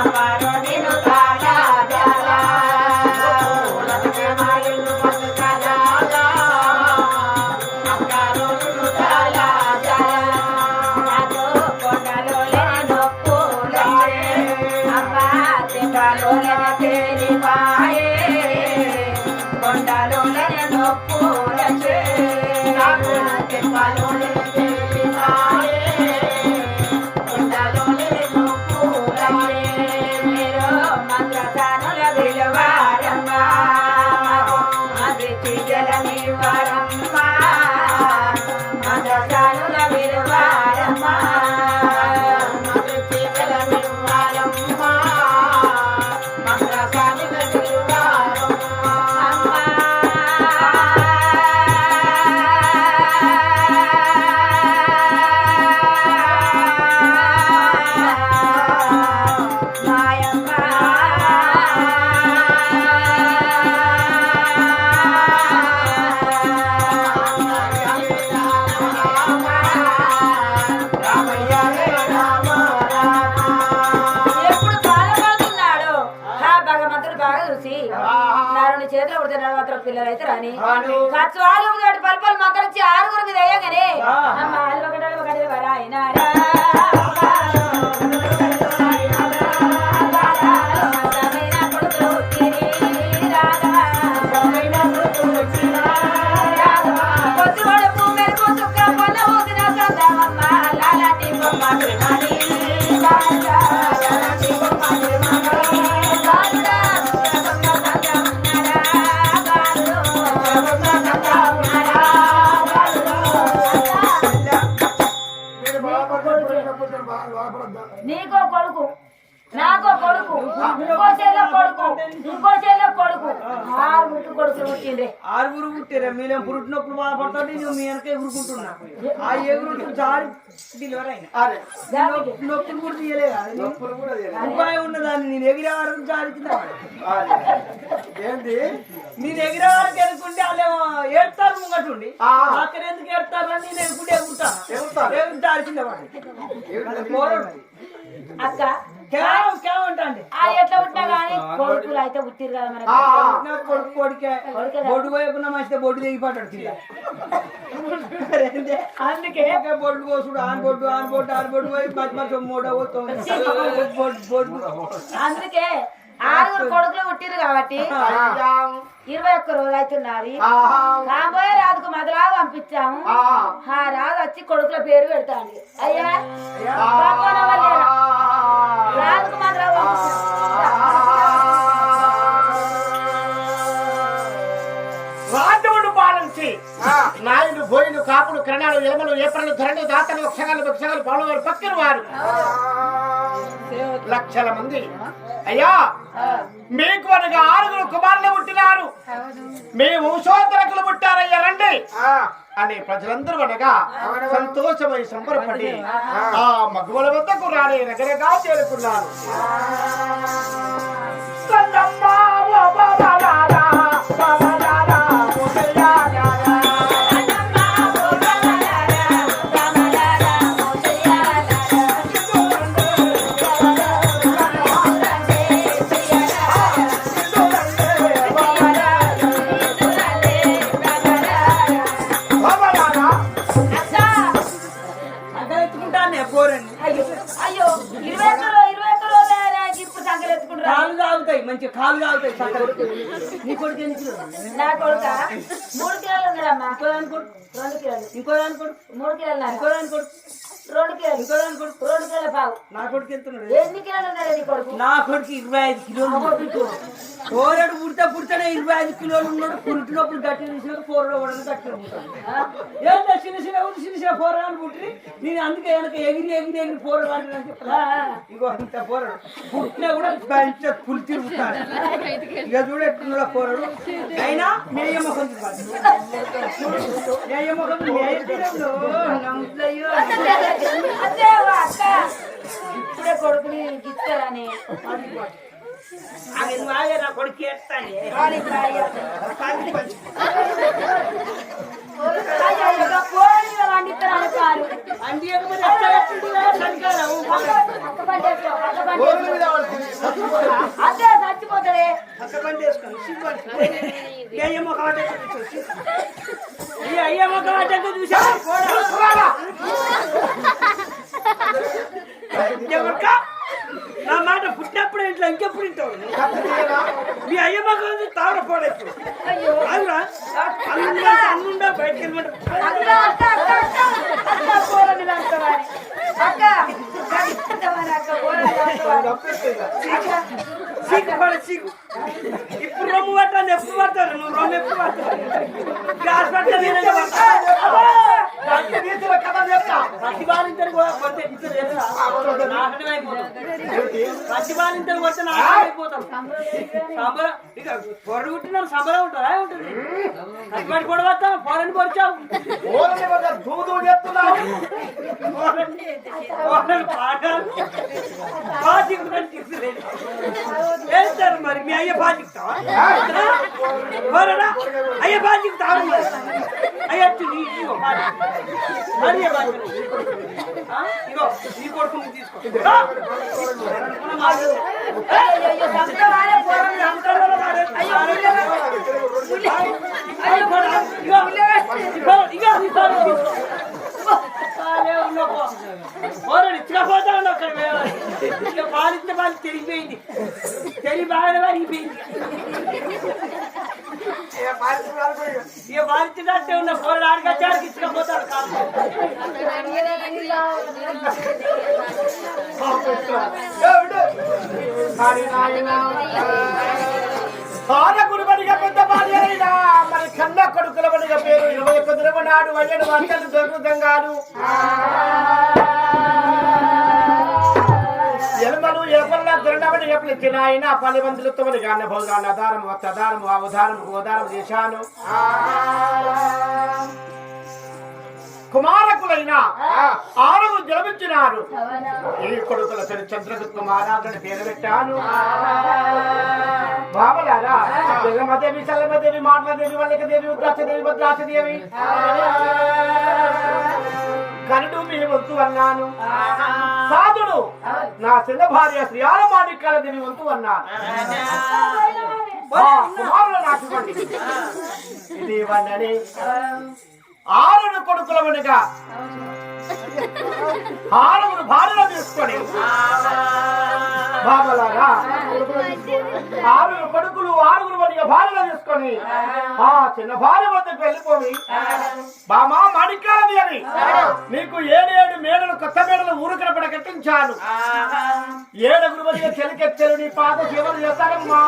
అమ్మారో నీకో కొడుకు. నాకో కొడుకు ఇంకో చెల్ల కొడుకు ఇంకో చెల్ల కొడుకు. ఆరు ముట్టు కొడుకులు పుట్టిండ్రే. ఆరుగురు పుట్టారా మీరేం పుట్టినప్పుడు బాధపడుతుంటే నువ్వు మీ వెనక ఎగురుకుంటున్నా ఆ ఎగురు జారి డెలివరీ అయినా దానికి నొప్పులు కూడా తీయలేదు ఉపాయం ఉన్నదాన్ని నేను ఎగిరే పడ్డా. ఏంటి నేను ఎగిరే వరకు ఎదుర్కొంటే వాళ్ళేమో ఏడతారు ముంగటుండి. అక్కడ ఎందుకు ఏడతారు అని నేను ఎదుర్కొంటే ఎగురుతాను. ఎగురుతారు. ఎగురు జారి కింద పడ్డా. పోరాడు. అక్క ఎట్లా పుట్టినా కానీ కొడుకులు అయితే పుట్టిరు కదా మనకి కొడుకు. బొడ్డు పోయకుండా మంచిదే బొడ్డు దిగి పడ్డాడు కింద అందుకే బొడ్డు పోసుడు ఆన్ బొడ్డు ఆన్ బొడ్డు ఆన్ బొడ్డు పోయి మధ్య మధ్య మూడో బొడ్డు అందుకే ఆరుగురు కొడుకులు పుట్టిరు కాబట్టి ఇరవై ఒక్క రోజు అవుతున్నది కాబోయే రాజుకు మధురా పంపించాము. ఆ. రాజు వచ్చి కొడుకుల పేరు పెడతాండి. అయ్యా రాజుడు పాలించి నాయుడు బోయిలు కాపులు కిరణాలు ఎలమలు ఏప్రలు ధరణి దాతలు వక్షగాలు వృక్షగాలు పౌలవారు పక్కిన వారు. లక్షల మంది. అయ్యా మీకు అనగా ఆరుగురు కుమారులు పుట్టినారు. మీ వంశోత్తరకులు పుట్టారయ్యా రండి. అని ప్రజలందరూ అనగా సంతోషమై సంబరపడి ఆ మగవల వద్దకు రాని రకరగా చేరుకున్నారు. కాలు తాగుతాయి మంచి కాలు చక్కగా నీ కొడుకు? నా కొడుక మూడు కిలోలు ఉన్నాడమ్మా. ఇంకో దాని కొడుకు రెండు కిలోలు. ఇంకో దాని కొడుకు మూడు కిలోలు. ఇంకో రెండు కిలోలు. ఇంకో దాని కొడుకు. రెండు కిలోల పావు. నా కొడుకు ఎన్ని కిలోలు ఉన్నాడు నీ కొడుకు? నా కొడుకు ఇరవై ఐదు కిలోలు పోరాడు పుడితే పుడితేనే ఇరవై ఐదు కిలోలు ఉన్నాడు. పుట్టినప్పుడు గట్టి తీసినాక పోరలో పడదు గట్టి ఏంటో చిన్న చిన్న ఊరు చిన్న చిన్న పోరాడు పుట్టి నేను అందుకే వెనక ఎగిరి ఎగిరి ఎగిరి పోరాడు అని చెప్పా ఇగో ఇంత పోరాడు. పుట్టినా కూడా బెంచ్ పులి తిరుగుతాడు. ఇక చూడు ఎట్లున్నా పోరాడు. అయినా మేయ ముఖం మేయ ముఖం అక్క ఇప్పుడే కొడుకుని ఇస్తారని అది వాగే నా కొడుకు ఏస్తాను వాళ్ళకి రాయ. అయ్యో, ఇక కోడిని వండిస్తారు అనుకోరు. అంతే అక్క పట్టేసుకో, అక్క పట్టేసుకో. అంతే చచ్చిపోతాడే అక్క బండి వేసుకొని సిగ్గు ఈ అయ్య ముఖం అంటే చూసి ఈ అయ్య ముఖం అంటే చూసా ఎవరికా నా మాట పుట్టినప్పుడు ఇంట్లో ఇంకెప్పుడు వింటావు మీ అయ్య ముఖం తావర పోడెప్పుడు అవునా అన్నుండా అన్నుండా బయటకు వెళ్ళమంటే అక్క అక్క అక్క అక్క అక్క పోరని లంచవారి అక్క లంచవారి అక్క పోరని లంచవారి అక్క సీకు పడ సీకు ఇప్పుడు రొమ్ము పట్టాను ఎప్పుడు పడతారు నువ్వు రొమ్ము ఎప్పుడు పడతావు? గ్యాస్ పడతాను. కూడా కొడితే. ప్రతిపాదించరు కొడితే నాశనం అయిపోతాం. సంబరం. ఇక కుట్టినారు సంబరం ఉంటుందా? ఉంటుంది ప్రతిపాటి కూడా వస్తాం పొరని పొడిచావు ఓరని ఒక దూదు పాచికుతాను తీసులేదు వేస్తారు మరి మీ అయ్య పొరడా అయ్య మరి అయ్యచ్చు నీ ఇగో పాచి. మరి ఏ పాచి? ఆ? ఇగో నీ కొడుకు నువ్వు తీసుకో? అయ్యో సంతవారే పోరని సంతానంలో వాడే- అయ్యో పుల్లగా అయ్యో పొరడా. ఇగో ఇగో ఇగో నీ తాను తీసుకో. అరే ఉన్నపో. పోరాడు ఇచ్చకపోతా ఉన్నావు అక్కడ. ఇక పాలిస్తే పాలు తెరిగిపోయింది తెరి బాగా వరిగిపోయింది ఇక పాలించినట్టే ఉన్న పోరాడు ఆడికి వచ్చాడికి ఇచ్చకపోతాడు కాదు బాల కొడుకుల పేరు ఇరవై ఒక్క దినము నాడు వయ్యడు వంటలు దొరుకుతంగాను ఎలుమలు ఎలుపల్ల దొరడబడి ఎప్పుడు తినాయన పది మందులు తొమ్మిది గాన భోగాన అధారము వత్తదారం అవధారము గోదారం చేశాను. కుమారకులైన ఆరుగురు జన్మించినారు. ఈ కొడుకుల తల్లి చంద్రగుప్త మహారాజుని పేరు పెట్టాను. బాబలారా జగమదేవి చల్లమదేవి మాటలదేవి వల్లకదేవి ఉద్రాక్షదేవి భద్రాక్షదేవి. కనుడు మీ వంతు అన్నాను. సాధుడు నా చిన్న భార్య శ్రీయాల మాణిక్యాల దేవి వంతు అన్నాను కుమారులు నాకు. ఇది ఇవ్వండి ఆరుడు కొడుకుల వెనుక ఆరుగురు భార్యలు తీసుకొని బాబలాగా ఆరుగురు కొడుకులు ఆరుగురు వెనుక భార్యలు తీసుకొని ఆ చిన్న భార్య వద్దకు వెళ్ళిపోయి బామా మడికాది అని నీకు ఏడేడు మేడలు కొత్త మేడలు ఊరుకన పడ కట్టించాను. ఏడుగురు వదిలి చెలికెచ్చలు నీ పాత చివరి చేస్తారమ్మా.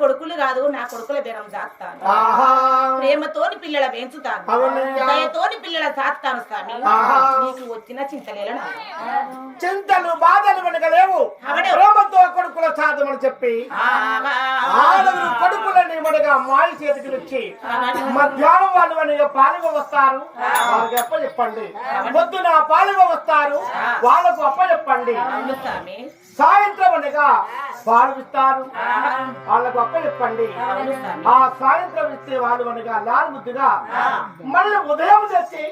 కొడుకులు కాదు నా కొడుకుల బేరం చేస్తాను ఆహా. ప్రేమతోని పిల్లల పెంచుతాను. దయతోని పిల్లల సాస్తాను స్వామి. నీకు వచ్చిన చింతలేల చింతలు బాధలు లేవు. ప్రేమతో కొడుకుల సాధమని చెప్పి ఆరుగురు మాయ చేతికి వచ్చి మధ్యాహ్నం వాళ్ళు మనగా పాలుగ వస్తారు. వాళ్ళకి అప్ప చెప్పండి పొద్దున పాలుగ వస్తారు. వాళ్ళకు అప్ప చెప్పండి సాయంత్రం అనగా పాలు ఇస్తారు వాళ్ళకు అప్ప చెప్పండి ఆ సాయంత్రం ఇస్తే వాళ్ళు మనగా లారు ముద్దుగా మళ్ళీ ఉదయం తెచ్చి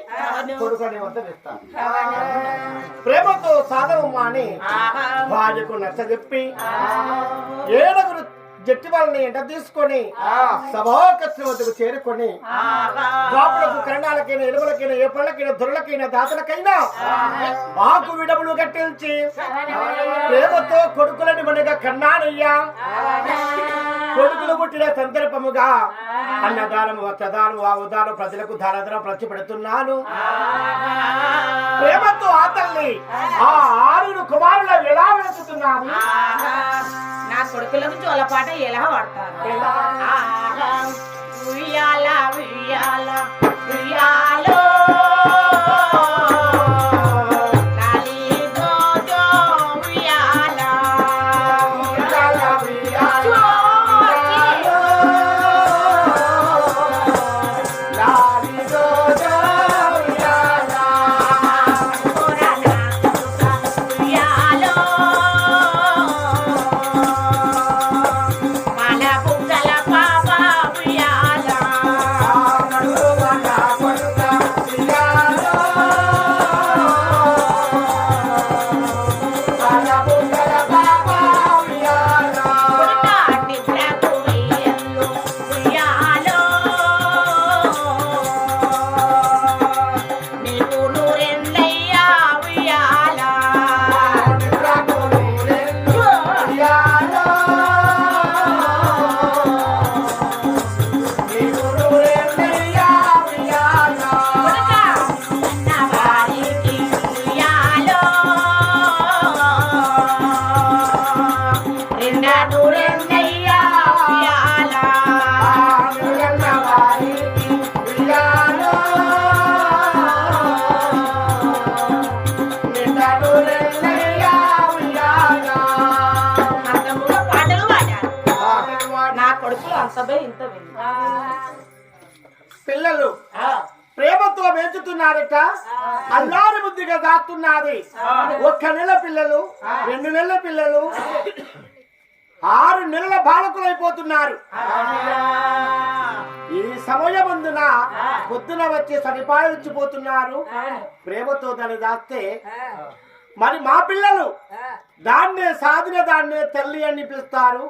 కొడుకని వద్ద ఇస్తారు ప్రేమతో సాధనమ్మా అని భార్యకు నచ్చజెప్పి ఏడుగురు జట్టి వాళ్ళని ఎంట తీసుకొని సభాకక్ష వద్దకు చేరుకొని బాపులకు కరణాలకైనా ఎలుగులకైనా ఏ పళ్ళకైనా దొరలకైనా దాతలకైనా ఆకు విడములు కట్టించి ప్రేమతో కొడుకులని మనగా కన్నానయ్యా. కొడుకులు పుట్టిన సందర్భముగా అన్నదానము వస్త్రదానము ఆ ఉదానం ప్రజలకు దానదనం ప్రతిపెడుతున్నాను. ప్రేమతో ఆ తల్లి ఆ ఆరుగురు కుమారుల ఎలా వెతుకుతున్నాను? నా కొడుకులకు జోలపాట ఎలా వాడతారు ఆహా. ఉయ్యాల ఉయ్యాల ఉయ్యాలో ఇంత వెళ్ళి పిల్లలు ప్రేమతో పెంచుతున్నారట అల్లారి బుద్ధిగా దాస్తున్నది ఒక్క నెల పిల్లలు రెండు నెలల పిల్లలు ఆరు నెలల బాలకులైపోతున్నారు. ఈ సమయమందున పొద్దున వచ్చి సరిపాయించిపోతున్నారు ప్రేమతో దాన్ని దాస్తే మరి మా పిల్లలు దాన్నే సాధిన దాన్నే తల్లి అని పిలుస్తారు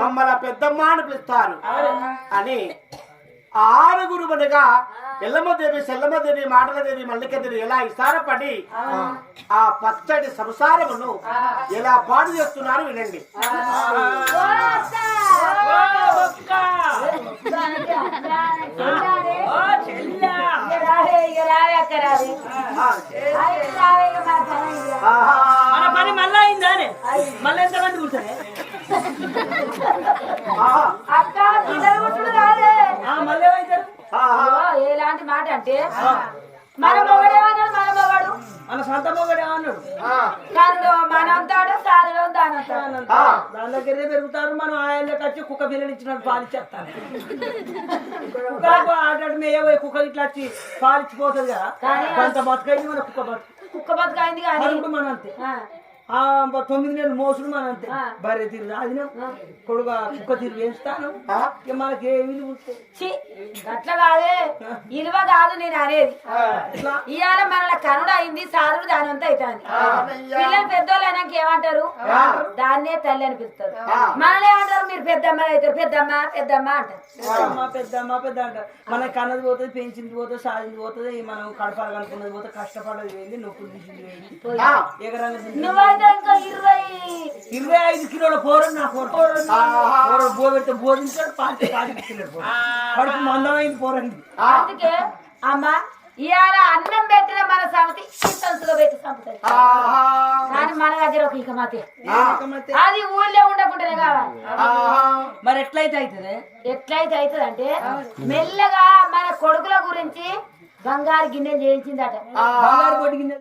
మమ్మల్ని పెద్దమ్మ అని పిలుస్తారు. అని ఆరుగురు మనగా ఎల్లమ్మదేవి సెల్లమ్మదేవి మాటలదేవి మల్లికదేవి ఎలా ఇసారపడి ఆ పచ్చడి సంసారమును ఎలా పాడు చేస్తున్నారు వినండి. ఆహా. మన పని మళ్ళా అయిందానే? మళ్ళీ ఎంత మంది కూర్చొని. అక్క పిల్లలు కాదే. మళ్ళీ ఎలాంటి మాట అంటే? మన మొగడేమన్నాడు మన మొగడు? మన సొంత మొగడు ఏమన్నాడు ఆ. దాని దగ్గరే పెరుగుతారు మనం ఆయనకి వచ్చి కుక్క పిల్లలు ఇచ్చినట్టు పాలిచ్చేస్తాను కుక్కలకు ఆటాడు మేయబోయి కుక్క ఇట్లా వచ్చి పాలిచ్చిపోతుంది కదా. అంత బతుకైంది మన కుక్క బతుకు. కుక్క బతుకైంది కానీ మన అంతే. తొమ్మిది నెలలు మోసుడు మన అంతే. భార్య తీరు రాదినాం. కొడుకు కుక్క తీరు వేస్తాను. మనకి ఏ విలువ గట్ల కాదే. ఇలువ కాదు నేను అనేది. ఇవాళ మన కనుడు అయింది సాధుడు దాని అంతా అవుతుంది పిల్లలు పెద్దోళ్ళు అయినాక ఏమంటారు దాన్నే తల్లి అని పిలుస్తారు మనల్ని ఏమంటారు? మీరు పెద్దమ్మ అవుతారు. పెద్దమ్మ పెద్దమ్మ అంటారు. పెద్దమ్మ పెద్దమ్మ పెద్ద అంటారు. మనకి కన్నది పోతుంది పెంచింది పోతుంది సాధింది పోతుంది మనం కడపాలనుకున్నది పోతే కష్టపడేది పోయింది నొప్పులు తీసింది పోయింది. ఎగరంగా ఇరవై. ఐదు కిలోల పోరం నా పోరం పెడితే బోధించాడు పాటి కడుపు మందమైంది పోరండి అందుకే అమ్మ ఇవాళ అన్నం పెట్టిన మన సంగతి సంస్థలో పెట్టి సంపుతుంది. కానీ మన దగ్గర ఒక ఇక మాతే. అది ఊళ్ళో ఉండకుండానే కావాలి. మరి ఎట్లా ఎట్లయితే అవుతుంది ఎట్లయితే అవుతుంది అంటే మెల్లగా మన కొడుకుల గురించి బంగారు గిన్నె చేయించిందట. బంగారు పొడిగింది